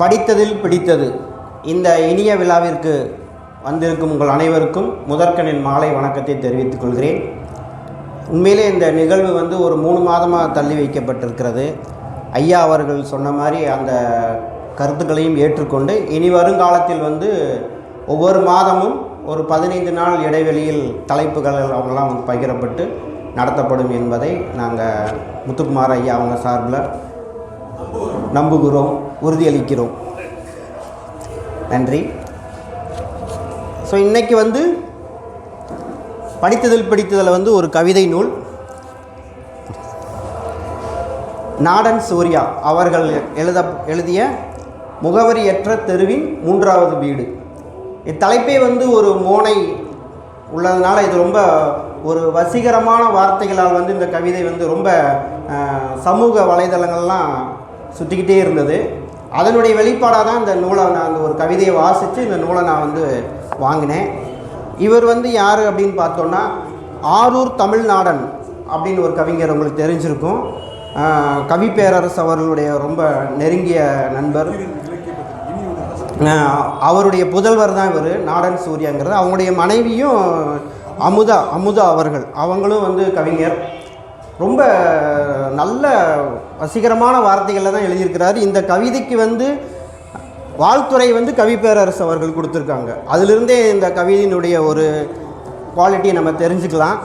படித்ததில் பிடித்தது. இந்த இனிய விழாவிற்கு வந்திருக்கும் உங்கள் அனைவருக்கும் முதற்கனின் மாலை வணக்கத்தை தெரிவித்துக் கொள்கிறேன். உண்மையிலே இந்த நிகழ்வு வந்து ஒரு மூணு மாதமாக தள்ளி வைக்கப்பட்டிருக்கிறது. ஐயா அவர்கள் சொன்ன மாதிரி அந்த கருத்துக்களையும் ஏற்றுக்கொண்டு இனி வருங்காலத்தில் வந்து ஒவ்வொரு மாதமும் ஒரு பதினைந்து நாள் இடைவெளியில் தலைப்புகள் அவங்களாம் பகிரப்பட்டு நடத்தப்படும் என்பதை நாங்கள் முத்துக்குமார் ஐயா அவங்க சார்பில் நம்புகிறோம். உறுதியளிக்கிறோம். நன்றி. ஸோ இன்னைக்கு வந்து படித்ததில் பிடித்ததில் வந்து ஒரு கவிதை நூல். நாடன் சூர்யா அவர்கள் எழுத எழுதிய முகவரியற்ற தெருவின் மூன்றாவது வீடு. இத்தலைப்பே வந்து ஒரு மோனை உள்ளதுனால இது ரொம்ப ஒரு வசீகரமான வார்த்தைகளால் வந்து இந்த கவிதை வந்து ரொம்ப சமூக வலைதளங்கள்லாம் சுற்றிக்கிட்டே இருந்தது. அதனுடைய வெளிப்பாடாக தான் இந்த நூலை நான் அந்த ஒரு கவிதையை வாசித்து இந்த நூலை நான் வந்து வாங்கினேன். இவர் வந்து யார் அப்படின்னு பார்த்தோன்னா ஆரூர் தமிழ்நாடன் அப்படின்னு ஒரு கவிஞர் உங்களுக்கு தெரிஞ்சிருக்கும். கவி பேரரசு அவர்களுடைய ரொம்ப நெருங்கிய நண்பர். அவருடைய புதல்வர் தான் இவர் நாடன் சூர்யாங்கிறது. அவங்களுடைய மனைவியும் அமுதா அமுதா அவர்கள். அவங்களும் வந்து கவிஞர். ரொம்ப நல்ல வசீகரமான வார்த்தைகளில் தான் எழுதியிருக்கிறாரு. இந்த கவிதைக்கு வந்து வாழ்த்துறை வந்து கவி பேரரசு அவர்கள் கொடுத்துருக்காங்க. அதிலிருந்தே இந்த கவிதையினுடைய ஒரு குவாலிட்டியை நம்ம தெரிஞ்சுக்கலாம்.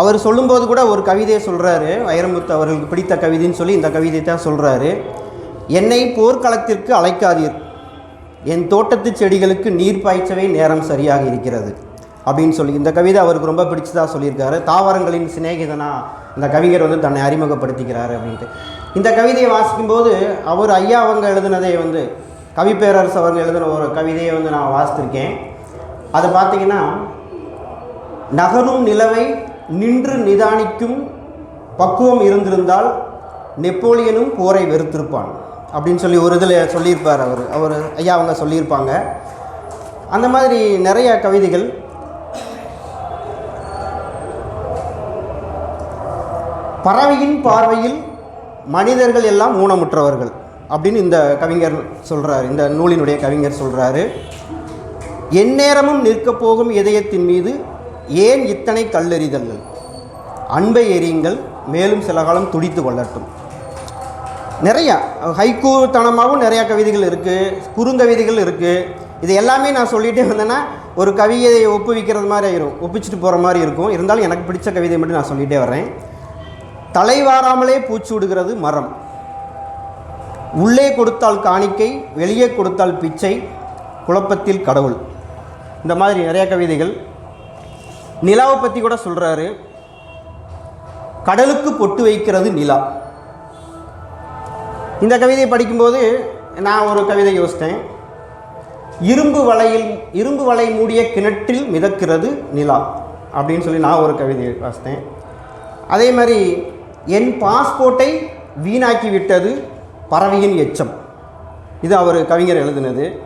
அவர் சொல்லும்போது கூட ஒரு கவிதையை சொல்கிறாரு வைரமுத்து அவர்களுக்கு பிடித்த கவிதைன்னு சொல்லி இந்த கவிதை தான் சொல்கிறாரு என்னை போர்க்களத்திற்கு அழைக்காதீர். என் தோட்டத்து செடிகளுக்கு நீர் பாய்ச்சவே நேரம் சரியாக இருக்கிறது. அப்படின்னு சொல்லி இந்த கவிதை அவருக்கு ரொம்ப பிடிச்சதாக சொல்லியிருக்காரு. தாவரங்களின் சிநேகிதனா இந்த கவிஞர் வந்து தன்னை அறிமுகப்படுத்திக்கிறார் அப்படின்ட்டு. இந்த கவிதையை வாசிக்கும்போது அவர் ஐயா அவங்க எழுதினதை வந்து கவி பேரரசு அவங்க எழுதின ஒரு கவிதையை வந்து நான் வாசித்திருக்கேன். அதை பார்த்தீங்கன்னா நகரும் நிலவை நின்று நிதானிக்கும் பக்குவம் இருந்திருந்தால் நெப்போலியனும் போரை வெறுத்திருப்பான் அப்படின்னு சொல்லி ஒரு இதில் சொல்லியிருப்பார் அவர். அவர் ஐயா அவங்க சொல்லியிருப்பாங்க. அந்த மாதிரி நிறைய கவிதைகள் பறவையின் பார்வையில் மனிதர்கள் எல்லாம் ஊனமுற்றவர்கள் அப்படின்னு இந்த கவிஞர் சொல்கிறார் இந்த நூலினுடைய கவிஞர் சொல்கிறாரு எந்நேரமும் நிற்கப் போகும் இதயத்தின் மீது ஏன் இத்தனை கல்லெறிதல்கள்? அன்பை எறியுங்கள் மேலும் சில காலம் துடித்து கொள்ளட்டும். நிறையா ஹைக்கூத்தனமாகவும் நிறையா கவிதைகள் இருக்குது குறுங்கவிதைகள் இருக்குது இது எல்லாமே நான் சொல்லிகிட்டே வந்தேன்னா ஒரு கவிதையை ஒப்புவிக்கிறது மாதிரி ஆயிரும் ஒப்பிச்சுட்டு போகிற மாதிரி இருக்கும். இருந்தாலும் எனக்கு பிடிச்ச கவிதை மட்டும் நான் சொல்லிகிட்டே வரேன் தலைவாராமலே பூச்சி விடுகிறது மரம். உள்ளே கொடுத்தால் காணிக்கை வெளியே கொடுத்தால் பிச்சை குழப்பத்தில் கடவுள். இந்த மாதிரி நிறைய கவிதைகள். நிலாவை பற்றி கூட சொல்கிறாரு கடலுக்கு பொட்டு வைக்கிறது நிலா. இந்த கவிதையை படிக்கும்போது நான் ஒரு கவிதை யோசித்தேன். இரும்பு வலையில் இரும்பு வலை மூடிய கிணற்றில் மிதக்கிறது நிலா அப்படின்னு சொல்லி நான் ஒரு கவிதை வாசித்தேன். அதே மாதிரி என் பாஸ்போர்ட்டை வீணாக்கி விட்டது பறவையின் எச்சம். இது அவர் கவிஞர் எழுதினது.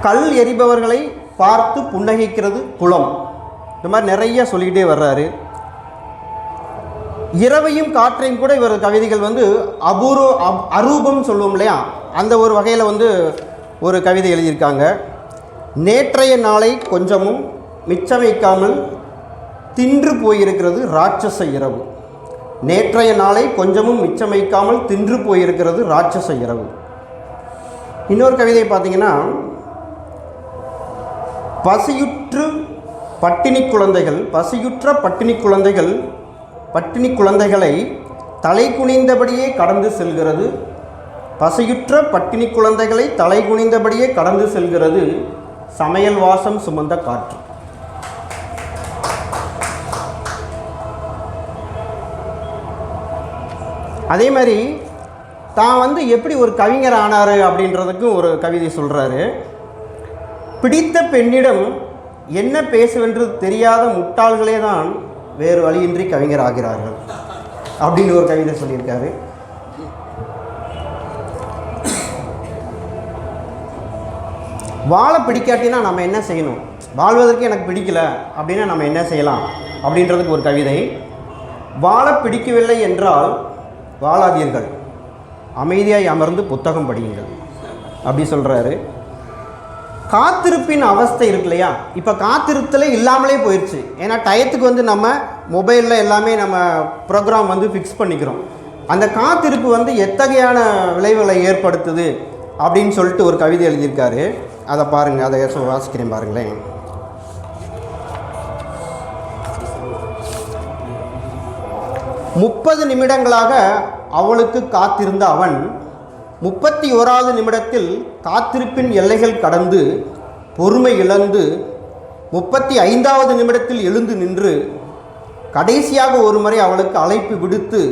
கல் எரிபவர்களை பார்த்து புன்னகைக்கிறது குளம் இந்த மாதிரி நிறைய சொல்லிக்கிட்டே வர்றாரு. இரவையும் காற்றையும் கூட இவர் கவிதைகள் வந்து அபூர்வ அப் அரூபம் சொல்லுவோம் இல்லையா? அந்த ஒரு வகையில் வந்து ஒரு கவிதை எழுதியிருக்காங்க. நேற்றைய நாளை கொஞ்சமும் மிச்சம் வைக்காமல் தின்று போயிருக்கிறது ராட்சச இரவு. நேற்றைய நாளை கொஞ்சமும் மிச்சமைக்காமல் தின்று போயிருக்கிறது ராட்சச இரவு. இன்னொரு கவிதை பார்த்தீங்கன்னா பசியுற்று பட்டினி குழந்தைகள் பசியுற்ற பட்டினி குழந்தைகள் பட்டினி குழந்தைகளை தலை குனிந்தபடியே கடந்து செல்கிறது. பசியுற்ற பட்டினி குழந்தைகளை தலை குனிந்தபடியே கடந்து செல்கிறது. சமையல் வாசம் சுமந்த காற்று. அதே மாதிரி தான் வந்து எப்படி ஒரு கவிஞர் ஆனார் அப்படின்றதுக்கும் ஒரு கவிதை சொல்கிறாரு பிடித்த பெண்ணிடம் என்ன பேசுவென்று தெரியாத முட்டாள்களே தான் வேறு வழியின்றி கவிஞர் ஆகிறார்கள் அப்படின்னு ஒரு கவிதை சொல்லியிருக்காரு. வாழ பிடிக்காட்டினா நம்ம என்ன செய்யணும்? வாழ்வதற்கு எனக்கு பிடிக்கல அப்படின்னா நம்ம என்ன செய்யலாம்? அப்படின்றதுக்கு ஒரு கவிதை. வாழ பிடிக்கவில்லை என்றால் வாழாதீர்கள் அமைதியாய் அமர்ந்து புத்தகம் படியுங்கள். அப்படி சொல்கிறாரு காத்திருப்பின் அவஸ்தை இருக்கு இல்லையா? இப்போ காத்திருத்தலே இல்லாமலே போயிடுச்சு ஏன்னா டயத்துக்கு வந்து நம்ம மொபைலில் எல்லாமே நம்ம ப்ரோக்ராம் வந்து ஃபிக்ஸ் பண்ணிக்கிறோம். அந்த காத்திருப்பு வந்து எத்தகையான விளைவுகளை ஏற்படுத்துது? அப்படின்னு சொல்லிட்டு ஒரு கவிதை எழுதியிருக்காரு. அதை பாருங்கள் அதை வாசிக்கிறேன் பாருங்களேன். முப்பது நிமிடங்களாக அவளுக்கு காத்திருந்த அவன் முப்பத்தி ஓராவது நிமிடத்தில் காத்திருப்பின் எல்லைகள் கடந்து பொறுமை இழந்து முப்பத்தி ஐந்தாவது நிமிடத்தில் எழுந்து நின்று கடைசியாக ஒரு முறை அவளுக்கு அழைப்பு விடுத்து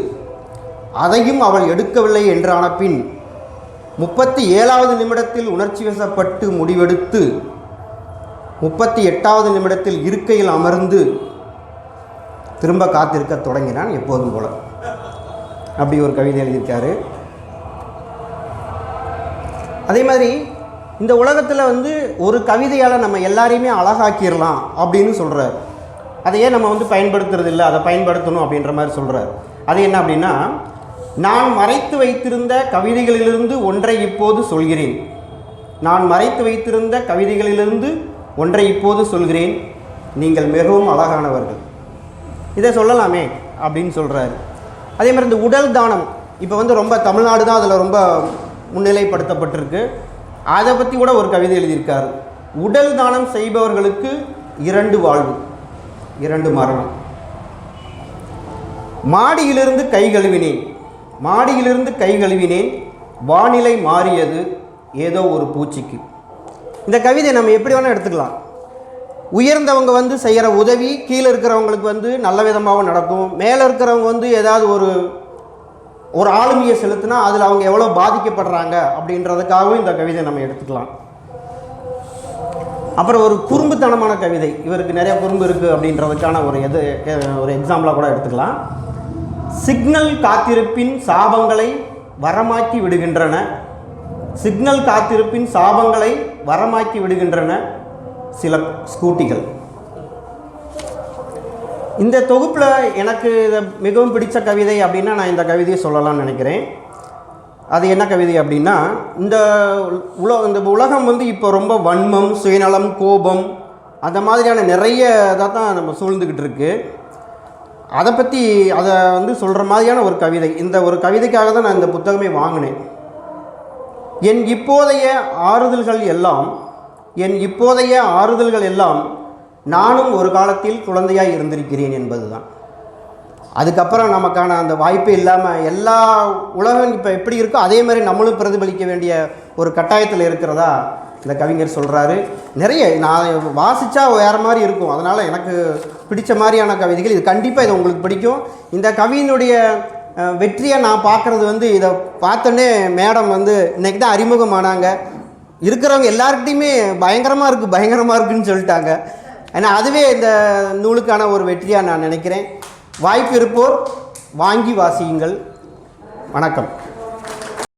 அதையும் அவள் எடுக்கவில்லை என்றான பின் முப்பத்தி ஏழாவது நிமிடத்தில் உணர்ச்சி வசப்பட்டு முடிவெடுத்து முப்பத்தி எட்டாவது நிமிடத்தில் இருக்கையில் அமர்ந்து திரும்ப காத்திருக்க தொடங்கினான் எப்போதும் போல. அப்படி ஒரு கவிதை எழுதியிருக்காரு. அதே மாதிரி இந்த உலகத்தில் வந்து ஒரு கவிதையால் நம்ம எல்லாரையுமே அழகாக்கிடலாம் அப்படின்னு சொல்கிறார் அதை ஏன் நம்ம வந்து பயன்படுத்துறது இல்லை? அதை பயன்படுத்தணும் அப்படின்ற மாதிரி சொல்கிறார் அது என்ன அப்படின்னா நான் மறைத்து வைத்திருந்த கவிதைகளிலிருந்து ஒன்றை இப்போது சொல்கிறேன். நான் மறைத்து வைத்திருந்த கவிதைகளிலிருந்து ஒன்றை இப்போது சொல்கிறேன். நீங்கள் மிகவும் அழகானவர்கள். இதை சொல்லலாமே அப்படின்னு சொல்கிறாரு அதே மாதிரி இந்த உடல் தானம் இப்போ வந்து ரொம்ப தமிழ்நாடு தான் அதில் ரொம்ப முன்னிலைப்படுத்தப்பட்டிருக்கு. அதை பற்றி கூட ஒரு கவிதை எழுதியிருக்காரு. உடல் தானம் செய்பவர்களுக்கு இரண்டு வாழ்வு இரண்டு மரணம். மாடியிலிருந்து கை கழுவினேன் மாடியிலிருந்து கை கழுவினேன் வானிலை மாறியது ஏதோ ஒரு பூச்சிக்கு. இந்த கவிதை நம்ம எப்படி வேணால் எடுத்துக்கலாம். உயர்ந்தவங்க வந்து செய்கிற உதவி கீழே இருக்கிறவங்களுக்கு வந்து நல்ல விதமாகவும் நடக்கும். மேலே இருக்கிறவங்க வந்து ஏதாவது ஒரு ஒரு ஆளுமையை செலுத்தினா அதில் அவங்க எவ்வளோ பாதிக்கப்படுறாங்க அப்படின்றதுக்காகவும் இந்த கவிதை நம்ம எடுத்துக்கலாம். அப்புறம் ஒரு குறும்புத்தனமான கவிதை. இவருக்கு நிறைய குறும்பு இருக்குது அப்படின்றதுக்கான ஒரு எது ஒரு எக்ஸாம்பிளாக கூட எடுத்துக்கலாம். சிக்னல் காத்திருப்பின் சாபங்களை வரமாக்கி விடுகின்றன. சிக்னல் காத்திருப்பின் சாபங்களை வரமாக்கி விடுகின்றன. சில ஸ்கூட்டிகள். இந்த தொகுப்பில் எனக்கு இதை மிகவும் பிடித்த கவிதை அப்படின்னா நான் இந்த கவிதையை சொல்லலாம்னு நினைக்கிறேன். அது என்ன கவிதை அப்படின்னா இந்த உல இந்த உலகம் வந்து இப்போ ரொம்ப வன்மம் சுயநலம் கோபம் அந்த மாதிரியான நிறைய இதாக தான் நம்ம சூழ்ந்துக்கிட்டு இருக்கு. அதை பற்றி அதை வந்து சொல்கிற மாதிரியான ஒரு கவிதை. இந்த ஒரு கவிதைக்காக தான் நான் இந்த புத்தகமே வாங்கினேன். என் இப்போதைய ஆறுதல்கள் எல்லாம் என் இப்போதைய ஆறுதல்கள் எல்லாம் நானும் ஒரு காலத்தில் குழந்தையாக இருந்திருக்கிறேன் என்பதுதான். அதுக்கப்புறம் நமக்கான அந்த வாய்ப்பே இல்லாமல் எல்லா உலகம் இப்போ எப்படி இருக்கோ அதே மாதிரி நம்மளும் பிரதிபலிக்க வேண்டிய ஒரு கட்டாயத்தில் இருக்கிறதா இந்த கவிஞர் சொல்கிறாரு நிறைய நான் வாசித்தா வேறு மாதிரி இருக்கும். அதனால் எனக்கு பிடிச்ச மாதிரியான கவிதைகள். இது கண்டிப்பாக இது உங்களுக்கு பிடிக்கும். இந்த கவியினுடைய வெற்றியை நான் பார்க்குறது வந்து இதை பார்த்தோன்னே மேடம் வந்து இன்றைக்கி தான் அறிமுகமானாங்க. இருக்கிறவங்க எல்லாருக்கிட்டையுமே பயங்கரமாக இருக்குது பயங்கரமாக இருக்குன்னு சொல்லிட்டாங்க. ஏன்னா அதுவே இந்த நூலுக்கான ஒரு வெற்றியாக நான் நினைக்கிறேன். வாய்ப்பு இருப்போர் வாங்கி வாசியுங்கள். வணக்கம்.